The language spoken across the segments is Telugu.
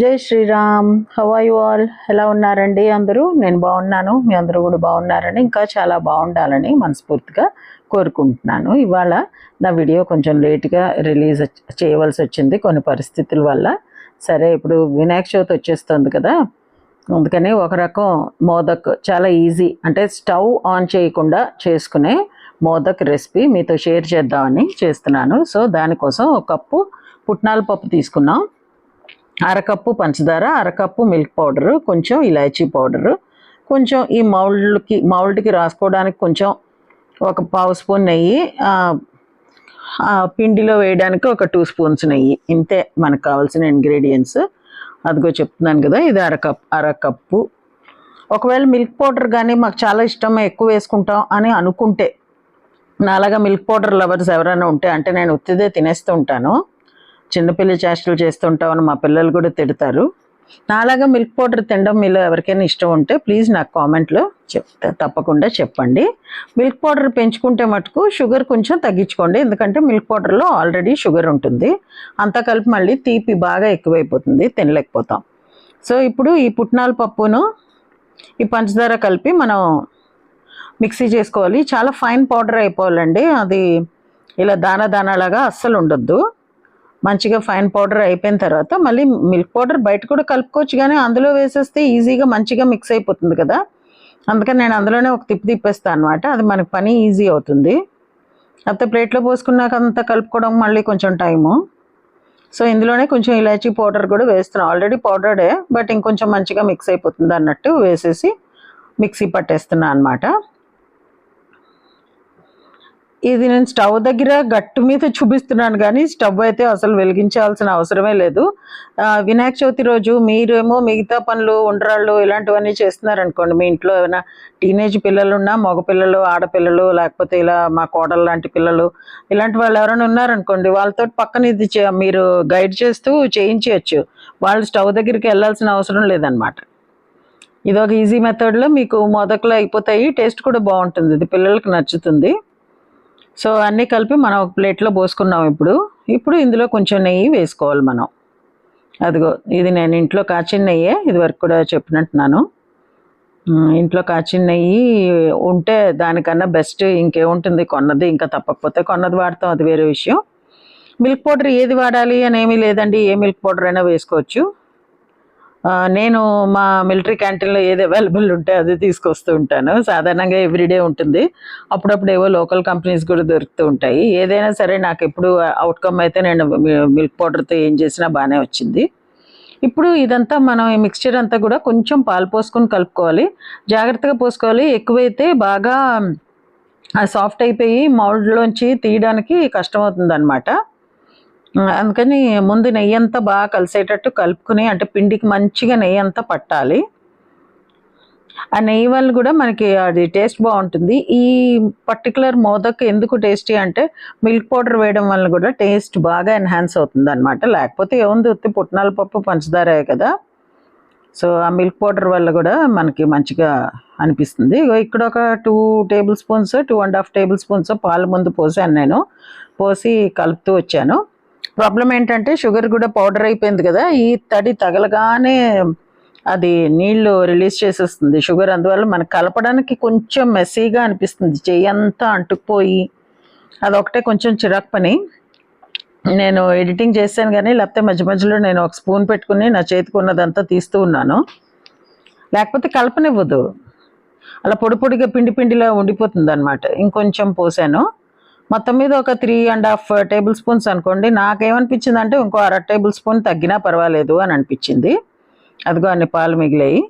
జై శ్రీరామ్. హవాయి ఆల్ ఎలా ఉన్నారండి అందరూ? నేను బాగున్నాను. మీ అందరూ కూడా బాగున్నారని ఇంకా చాలా బాగుండాలని మనస్ఫూర్తిగా కోరుకుంటున్నాను. ఇవాళ నా వీడియో కొంచెం లేట్గా రిలీజ్ చేయవలసి వచ్చింది కొన్ని పరిస్థితుల వల్ల. సరే ఇప్పుడు వినాయక చవితి వచ్చేస్తుంది కదా. అందుకని ఒక రకం మోదక్ చాలా ఈజీ అంటే స్టవ్ ఆన్ చేయకుండా చేసుకునే మోదక్ రెసిపీ మీతో షేర్ చేద్దామని చేస్తున్నాను. సో దానికోసం ఒక కప్పు పుట్నాల పప్పు తీసుకున్నాం. అరకప్పు పంచదార అరకప్పు మిల్క్ పౌడరు కొంచెం ఇలాచీ పౌడరు కొంచెం ఈ మౌల్డ్కి మౌల్డ్కి రాసుకోవడానికి కొంచెం ఒక పావు స్పూన్ నెయ్యి పిండిలో వేయడానికి ఒక టూ స్పూన్స్ నెయ్యి. ఇంతే మనకు కావాల్సిన ఇంగ్రీడియంట్స్ అదిగో చెప్తున్నాను కదా ఇది అరకప్ అరకప్పు. ఒకవేళ మిల్క్ పౌడర్ కానీ మాకు చాలా ఇష్టం ఎక్కువ వేసుకుంటాం అని అనుకుంటే నాలాగా మిల్క్ పౌడర్ లవర్స్ ఎవరైనా ఉంటే అంటే నేను ఉత్తిదే తినేస్తూ ఉంటాను. చిన్నపిల్ల చేష్టలు చేస్తుంటామని మా పిల్లలు కూడా తిడతారు. నాలాగా మిల్క్ పౌడర్ తినడం మీలో ఎవరికైనా ఇష్టం ఉంటే ప్లీజ్ నాకు కామెంట్లో చెప్తా తప్పకుండా చెప్పండి. మిల్క్ పౌడర్ పెంచుకుంటే మటుకు షుగర్ కొంచెం తగ్గించుకోండి. ఎందుకంటే మిల్క్ పౌడర్లో ఆల్రెడీ షుగర్ ఉంటుంది. అంతా కలిపి మళ్ళీ తీపి బాగా ఎక్కువైపోతుంది. తినలేకపోతాం. సో ఇప్పుడు ఈ పుట్నాల పప్పును ఈ పంచదార కలిపి మనం మిక్సీ చేసుకోవాలి. చాలా ఫైన్ పౌడర్ అయిపోవాలండి. అది ఇలా దాన దానలాగా అస్సలు ఉండొద్దు. మంచిగా ఫైన్ పౌడర్ అయిపోయిన తర్వాత మళ్ళీ మిల్క్ పౌడర్ బయట కూడా కలుపుకోవచ్చు కానీ అందులో వేసేస్తే ఈజీగా మంచిగా మిక్స్ అయిపోతుంది కదా. అందుకని నేను అందులోనే ఒక తిప్పి తిప్పేస్తాను అనమాట అది మనకు పని ఈజీ అవుతుంది. అయితే ప్లేట్లో పోసుకున్నాక అంతా కలుపుకోవడం మళ్ళీ కొంచెం టైము సో ఇందులోనే కొంచెం ఇలాచీ పౌడర్ కూడా వేస్తున్నాను. ఆల్రెడీ పౌడర్డే బట్ ఇంకొంచెం మంచిగా మిక్స్ అయిపోతుంది అన్నట్టు వేసేసి మిక్సీ పట్టేస్తున్నాను అనమాట ఇది నేను స్టవ్ దగ్గర గట్టు మీద చూపిస్తున్నాను కానీ స్టవ్ అయితే అసలు వెలిగించాల్సిన అవసరమే లేదు. వినాయక చవితి రోజు మీరేమో మిగతా పనులు ఉండరాళ్ళు ఇలాంటివన్నీ చేస్తున్నారనుకోండి. మీ ఇంట్లో ఏమైనా టీనేజ్ పిల్లలు ఉన్నా మగపిల్లలు ఆడపిల్లలు లేకపోతే ఇలా మా కోడలు లాంటి పిల్లలు ఇలాంటి వాళ్ళు ఎవరైనా ఉన్నారనుకోండి వాళ్ళతో పక్కన ఇది చే- మీరు గైడ్ చేస్తూ చేయించవచ్చు. వాళ్ళు స్టవ్ దగ్గరికి వెళ్ళాల్సిన అవసరం లేదనమాట. ఇది ఒక ఈజీ మెథడ్లో మీకు మొదట్లో అయిపోతాయి టేస్ట్ కూడా బాగుంటుంది. ఇది పిల్లలకి నచ్చుతుంది. సో అన్నీ కలిపి మనం ఒక ప్లేట్లో పోసుకున్నాం ఇప్పుడు. ఇప్పుడు ఇందులో కొంచెం నెయ్యి వేసుకోవాలి మనం. అదిగో ఇది నేను ఇంట్లో కాచిన నెయ్యే ఇది వరకు కూడా చెప్పినట్టున్నాను. ఇంట్లో కాచిన నెయ్యి ఉంటే దానికన్నా బెస్ట్ ఇంకేముంటుంది? కొన్నది ఇంకా తప్పకపోతే కొన్నది వాడతాం అది వేరే విషయం. మిల్క్ పౌడర్ ఏది వాడాలి అని ఏమీ లేదండి. ఏ మిల్క్ పౌడర్ అయినా వేసుకోవచ్చు. నేను మా మిలిటరీ క్యాంటీన్లో ఏది అవైలబుల్ ఉంటే అది తీసుకొస్తూ ఉంటాను. సాధారణంగా ఎవ్రీడే ఉంటుంది. అప్పుడప్పుడు ఏవో లోకల్ కంపెనీస్ కూడా దొరుకుతూ ఉంటాయి. ఏదైనా సరే నాకు ఎప్పుడు అవుట్కమ్ అయితే నేను మిల్క్ పౌడర్తో ఏం చేసినా బాగానే వచ్చింది. ఇప్పుడు ఇదంతా మనం ఈ మిక్స్చర్ అంతా కూడా కొంచెం పాలు పోసుకొని కలుపుకోవాలి. జాగ్రత్తగా పోసుకోవాలి. ఎక్కువైతే బాగా సాఫ్ట్ అయిపోయి మౌల్డ్లోంచి తీయడానికి కష్టమవుతుంది అనమాట అందుకని ముందు నెయ్యి అంతా బాగా కలిసేటట్టు కలుపుకుని అంటే పిండికి మంచిగా నెయ్యి అంతా పట్టాలి. ఆ నెయ్యి వల్ల కూడా మనకి అది టేస్ట్ బాగుంటుంది. ఈ పర్టికులర్ మోదక్ ఎందుకు టేస్టీ అంటే మిల్క్ పౌడర్ వేయడం వల్ల కూడా టేస్ట్ బాగా ఎన్హాన్స్ అవుతుంది అనమాట లేకపోతే ఏముంది ఉత్తి పుట్నాల పప్పు పంచదారే కదా. సో ఆ మిల్క్ పౌడర్ వల్ల కూడా మనకి మంచిగా అనిపిస్తుంది. ఇక్కడ ఒక two tablespoons two and half tablespoons పాలు ముందు పోసాను నేను. పోసి కలుపుతూ వచ్చాను. ప్రాబ్లం ఏంటంటే షుగర్ కూడా పౌడర్ అయిపోయింది కదా ఈ తడి తగలగానే అది నీళ్ళు రిలీజ్ చేసేస్తుంది షుగర్. అందువల్ల మనకు కలపడానికి కొంచెం మెస్సీగా అనిపిస్తుంది. చెయ్యి అంతా అంటుకుపోయి అదొకటే కొంచెం చిరాకు పని. నేను ఎడిటింగ్ చేశాను కానీ లేకపోతే మధ్య మధ్యలో నేను ఒక స్పూన్ పెట్టుకుని నా చేతికి ఉన్నదంతా తీస్తూ ఉన్నాను. లేకపోతే కలపనివ్వదు. అలా పొడి పొడిగా పిండి పిండిలా ఉండిపోతుంది అనమాట ఇంకొంచెం పోసాను. మొత్తం మీద ఒక three and half tablespoons అనుకోండి. నాకేమనిపించింది అంటే ఇంకో అర టేబుల్ స్పూన్ తగ్గినా పర్వాలేదు అని అనిపించింది. అదిగో అన్ని పాలు మిగిలాయి.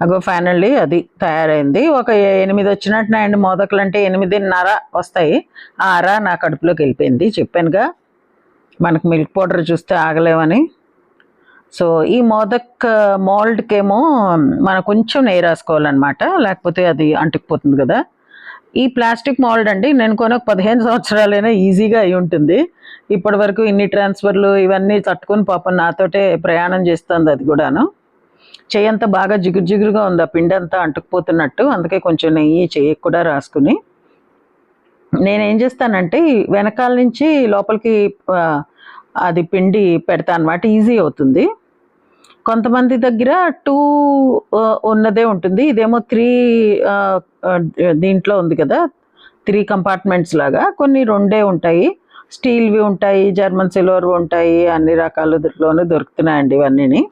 అగో ఫైనల్లీ అది తయారైంది. ఒక ఎనిమిది వచ్చినట్టున్నాయండి మోదకులు అంటే ఎనిమిదిన్నర వస్తాయి. ఆ అర నా కడుపులోకి వెళ్ళిపోయింది. చెప్పానుగా మనకు మిల్క్ పౌడర్ చూస్తే ఆగలేమని. సో ఈ మోదక్ మోల్డ్కేమో మనం కొంచెం నెయ్యి రాసుకోవాలన్నమాట. లేకపోతే అది అంటుకుపోతుంది కదా. ఈ ప్లాస్టిక్ మోల్డ్ అండి నేను కొని ఒక పదిహేను సంవత్సరాలైనా ఈజీగా అయి ఉంటుంది. ఇప్పటి వరకు ఇన్ని ట్రాన్స్ఫర్లు ఇవన్నీ తట్టుకొని పాపం నాతోటే ప్రయాణం చేస్తుంది అది కూడాను. చెయ్యి అంతా బాగా జిగురు జిగురుగా ఉంది ఆ పిండి అంతా అంటుకుపోతున్నట్టు అందుకే కొంచెం నెయ్యి చెయ్యి కూడా రాసుకుని. నేనేం చేస్తానంటే వెనకాల నుంచి లోపలికి అది పిండి పెడతా అనమాట ఈజీ అవుతుంది. కొంతమంది దగ్గర టూ ఉన్నదే ఉంటుంది. ఇదేమో త్రీ దీంట్లో ఉంది కదా. త్రీ కంపార్ట్మెంట్స్ లాగా. కొన్ని రెండే ఉంటాయి. స్టీల్వి ఉంటాయి జర్మన్ సిల్వర్ ఉంటాయి అన్ని రకాలలోనూ దొరుకుతున్నాయండి ఇవన్నీ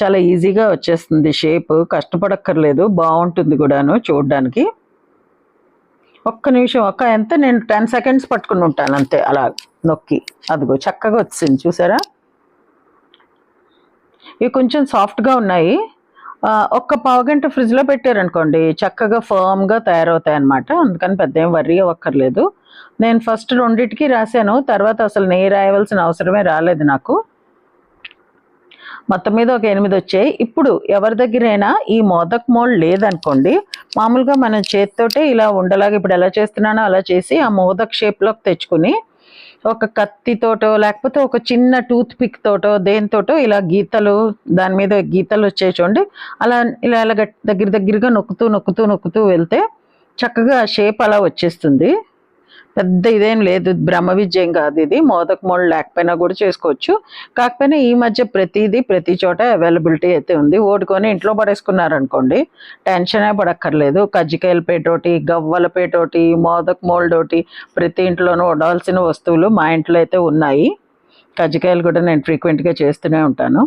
చాలా ఈజీగా వచ్చేస్తుంది షేప్. కష్టపడక్కర్లేదు. బాగుంటుంది కూడాను చూడడానికి. ఒక్క నిమిషం. ఒక్క ఎంత? నేను టెన్ సెకండ్స్ పట్టుకుని ఉంటాను అంతే. అలా నొక్కి. అదిగో చక్కగా వచ్చింది. చూసారా? ఇవి కొంచెం సాఫ్ట్గా ఉన్నాయి. ఒక్క పావు గంట ఫ్రిడ్జ్లో పెట్టారనుకోండి చక్కగా ఫర్మ్గా తయారవుతాయి అన్నమాట. అందుకని పెద్ద ఏం వర్రీ అవ్వక్కర్లేదు. నేను ఫస్ట్ రెండింటికి రాశాను తర్వాత అసలు నెయ్యి రాయవలసిన అవసరమే రాలేదు నాకు. మొత్తం మీద ఒక ఎనిమిది వచ్చాయి. ఇప్పుడు ఎవరి దగ్గరైనా ఈ మోదక్ మోల్డ్ లేదనుకోండి మామూలుగా మనం చేతితోటే ఇలా ఉండలాగా ఇప్పుడు ఎలా చేస్తున్నానో అలా చేసి ఆ మోదక్ షేప్లోకి తెచ్చుకుని ఒక కత్తితోటో లేకపోతే ఒక చిన్న టూత్ పిక్ తోటో దేనితోటో ఇలా గీతలు దాని మీద గీతలు వచ్చే చూడండి అలా ఇలా ఇలా దగ్గర దగ్గరగా నొక్కుతూ నొక్కుతూ నొక్కుతూ వెళ్తే చక్కగా షేప్ అలా వచ్చేస్తుంది. పెద్ద ఇదేం లేదు. బ్రహ్మ విజయం కాదు ఇది. మోదక మోల్డ్ లేకపోయినా కూడా చేసుకోవచ్చు. కాకపోయినా ఈ మధ్య ప్రతిదీ ప్రతి చోట అవైలబిలిటీ అయితే ఉంది. ఓడుకొని ఇంట్లో పడేసుకున్నారనుకోండి టెన్షనే పడక్కర్లేదు. కజ్జికాయల పేటోటి గవ్వల పేటోటి మోదక్ మోల్డ్ ఒకటి ప్రతి ఇంట్లోనూ ఉండాల్సిన వస్తువులు మా ఇంట్లో అయితే ఉన్నాయి. కజ్జికాయలు కూడా నేను ఫ్రీక్వెంట్గా చేస్తూనే ఉంటాను.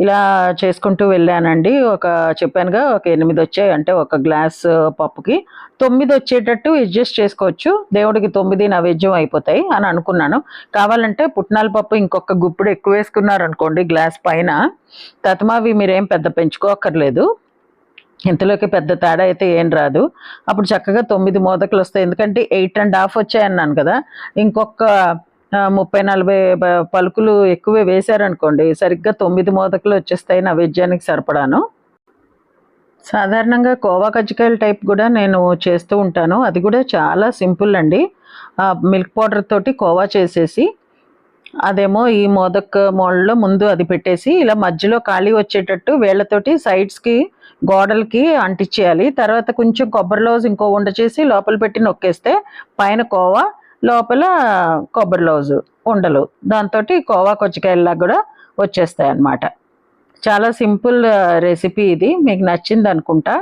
ఇలా చేసుకుంటూ వెళ్ళానండి. ఒక చెప్పానుగా ఒక ఎనిమిది వచ్చాయి. అంటే ఒక గ్లాస్ పప్పుకి. తొమ్మిది వచ్చేటట్టు అడ్జస్ట్ చేసుకోవచ్చు. దేవుడికి తొమ్మిది నైవేద్యం అయిపోతాయి అని అనుకున్నాను. కావాలంటే పుట్నాల పప్పు ఇంకొక గుప్పుడు ఎక్కువ వేసుకున్నారు అనుకోండి గ్లాస్ పైన. తతమావి మీరేం పెద్ద పెంచుకోకర్లేదు ఇంతలోకి పెద్ద తేడా అయితే ఏం రాదు. అప్పుడు చక్కగా తొమ్మిది మోదకలు వస్తాయి ఎందుకంటే ఎయిట్ అండ్ హాఫ్ వచ్చాయన్నాను కదా. ఇంకొక ముప్పై నలభై పలుకులు ఎక్కువే వేశారనుకోండి సరిగ్గా తొమ్మిది మోదకలు వచ్చేస్తాయి నైవేద్యానికి సరిపడాను. సాధారణంగా కోవా కజ్జికాయల టైప్ కూడా నేను చేస్తూ ఉంటాను. అది కూడా చాలా సింపుల్ అండి. మిల్క్ పౌడర్ తోటి కోవా చేసేసి అదేమో ఈ మోదక్ మోడల్లో ముందు అది పెట్టేసి ఇలా మధ్యలో ఖాళీ వచ్చేటట్టు వేళ్ళతోటి సైడ్స్కి గోడలకి అంటించేయాలి తర్వాత కొంచెం కొబ్బరి ఇంకో ఉండ చేసి లోపల పెట్టి నొక్కేస్తే పైన కోవా లోపల కొబ్బరి లౌజు ఉండలు దాంతో కోవా కొచ్చికాయల్లా కూడా వచ్చేస్తాయి అన్నమాట చాలా సింపుల్ రెసిపీ ఇది. మీకు నచ్చింది అనుకుంటా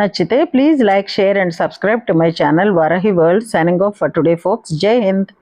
నచ్చితే please like share and subscribe to my channel Varahi world signing off for today folks. జై హింద్.